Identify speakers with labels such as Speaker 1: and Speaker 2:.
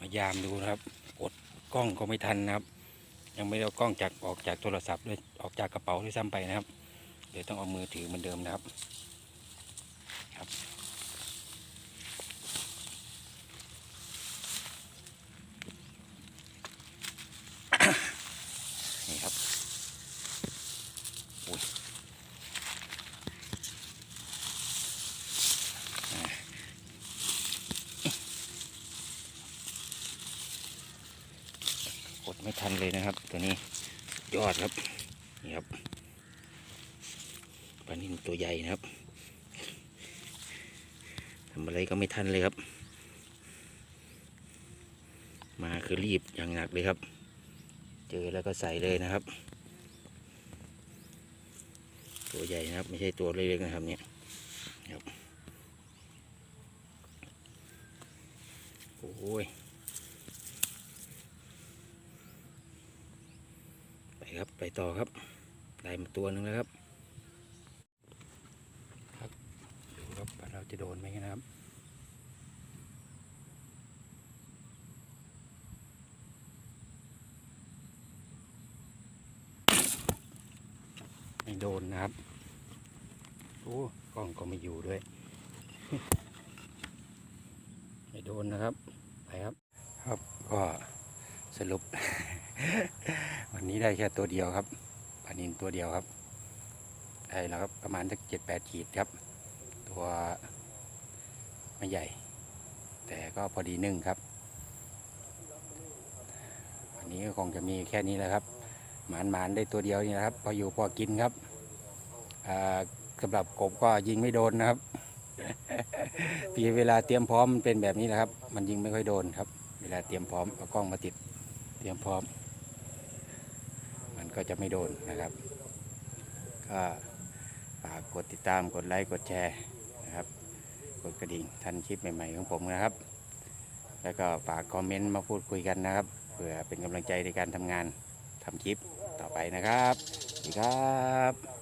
Speaker 1: มายามดูนะครับกดกล้องก็ไม่ทันนะครับ ยังไม่ได้เอากล้องจากออกจากโทรศัพท์ด้วยออกจากกระเป๋าด้วยซ้ำไปนะครับ เดี๋ยวต้องเอามือถือเหมือนเดิมนะครับครับ นี่ครับอุ้ยอ่าก ดไม่ทันเลยนะครับ ตัวนี้ยอดครับนี่ครับปลานิ่มตัวใหญ่นะครับทำอะไรก็ไม่ทันเลยครับ มาคือรีบอย่างหนักเลยครับ เจอแล้วก็ใส่เลยนะครับ ตัวใหญ่นะครับ ไม่ใช่ตัวเล็กๆนะครับเนี่ยครับโอ้ยไป ครับไปต่อครับ ได้มาตัวหนึ่งแล้วครับ ครับดูครับว่าเราจะโดนไหมนะครับไม่โดนนะครับโอ้กล้องก็ไม่อยู่ด้วย ไม่โดนนะครับ ไปครับ ครับก็สรุป วันนี้ได้แค่ตัวเดียวครับปลานินตัวเดียวครับ ได้แล้วครับประมาณสักเจ็ดแปดขีดครับ ตัวไม่ใหญ่ แต่ก็พอดีนึ่งครับ วันนี้ก็คงจะมีแค่นี้แหละครับ หมานหมานได้ตัวเดียวนี่นะครับ พออยู่พอกินครับอ่าสำหรับกบก็ยิงไม่โดนนะครับปีเวลาเตรียมพร้อมมันเป็นแบบนี้แหละครับ มันยิงไม่ค่อยโดนครับ เวลาเตรียมพร้อมเอากล้องมาติด เตรียมพร้อม ก็จะไม่โดนนะครับก็ฝากกดติดตามกดไลค์กดแชร์นะครับ กดกระดิ่งทันคลิปใหม่ ๆ ของผมนะครับ แล้วก็ฝากคอมเมนต์มาพูดคุยกันนะครับ เพื่อเป็นกำลังใจในการทำงานทำคลิปต่อไปนะครับ สวัสดีครับ